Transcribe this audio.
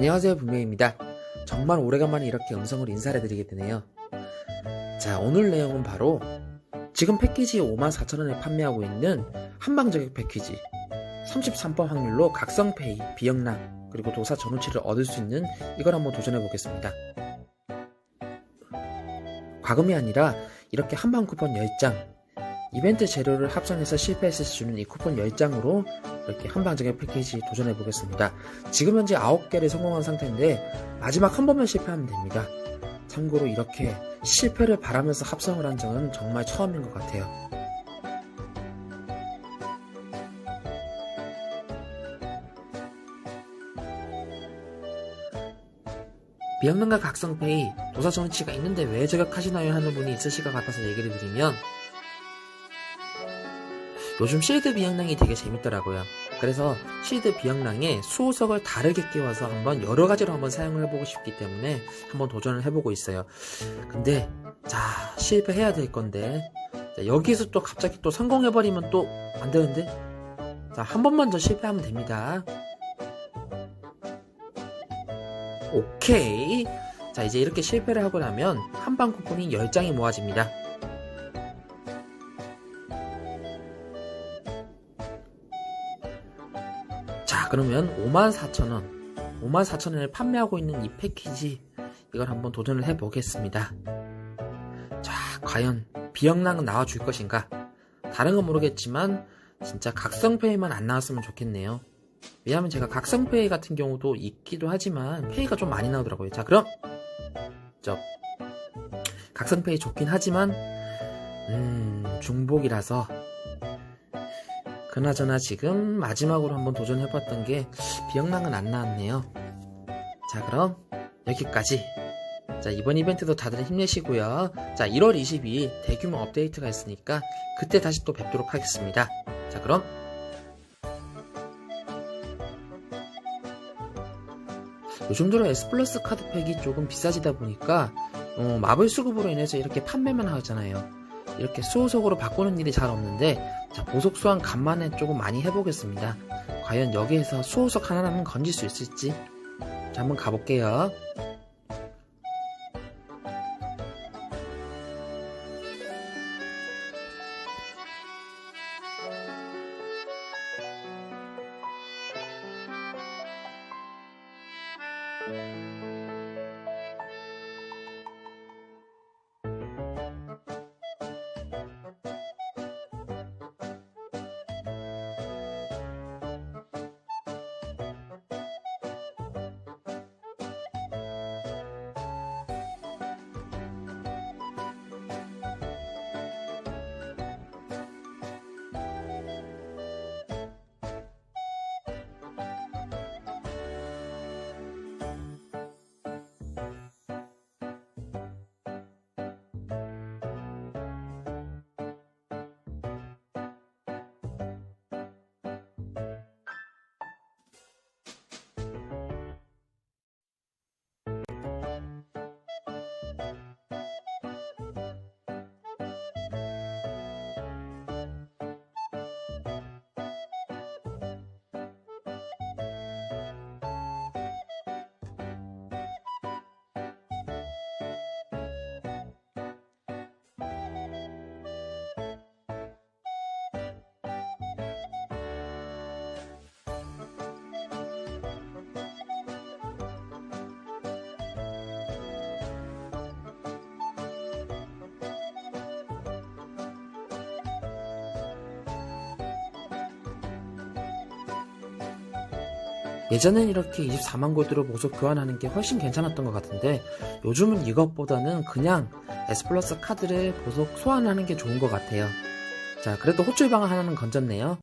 안녕하세요 분명입니다. 정말 오래간만에 이렇게 음성으로 인사를 드리게 되네요. 자 오늘 내용은 바로 지금 패키지 54,000원에 판매하고 있는 한방저격 패키지 33번 확률로 각성페이, 비영랑 그리고 도사 전우치를 얻을 수 있는 이걸 한번 도전해 보겠습니다. 과금이 아니라 이렇게 한방 쿠폰 10장 이벤트 재료를 합성해서 실패했을 때 주는 이 쿠폰 10장으로 이렇게 한방적인 패키지 도전해 보겠습니다. 지금 현재 9개를 성공한 상태인데 마지막 한 번만 실패하면 됩니다. 참고로 이렇게 실패를 바라면서 합성을 한 적은 정말 처음인 것 같아요. 비영능과 각성페이 도사 정치가 있는데 왜 저격하시나요 하는 분이 있으실 것 같아서 얘기를 드리면 요즘 실드 비영랑이 되게 재밌더라고요. 그래서 실드 비영랑에 수호석을 다르게 끼워서 한번 여러 가지로 한번 사용을 해보고 싶기 때문에 한번 도전을 해보고 있어요. 근데 자 실패해야 될 건데 자, 여기서 또 갑자기 또 성공해버리면 또 안 되는데 자 한 번만 더 실패하면 됩니다. 오케이. 자 이제 이렇게 실패를 하고 나면 한방 쿠폰이 10장이 모아집니다. 자, 그러면 54,000원. 54,000원에 판매하고 있는 이 패키지, 이걸 한번 도전을 해보겠습니다. 자, 과연 비영랑은 나와줄 것인가? 다른 건 모르겠지만, 진짜 각성페이만 안 나왔으면 좋겠네요. 왜냐하면 제가 각성페이 같은 경우도 있기도 하지만, 페이가 좀 많이 나오더라고요. 자, 그럼, 저, 각성페이 좋긴 하지만, 음, 중복이라서, 그나저나 지금 마지막으로 한번 도전해봤던 게 비영랑은 안 나왔네요. 자 그럼 여기까지. 자 이번 이벤트도 다들 힘내시고요. 자 1월 22일 대규모 업데이트가 있으니까 그때 다시 또 뵙도록 하겠습니다. 자 그럼 요즘 들어 S 플러스 카드팩이 조금 비싸지다 보니까 어, 마블 수급으로 인해서 이렇게 판매만 하잖아요. 이렇게 수호석으로 바꾸는 일이 잘 없는데 자, 보석 소환 간만에 조금 많이 해보겠습니다. 과연 여기에서 수호석 하나는 건질 수 있을지 자, 한번 가볼게요. 예전엔 이렇게 24만 골드로 보석 교환하는 게 훨씬 괜찮았던 것 같은데 요즘은 이것보다는 그냥 S 플러스 카드를 보석 소환하는 게 좋은 것 같아요. 자, 그래도 호출방 하나는 건졌네요.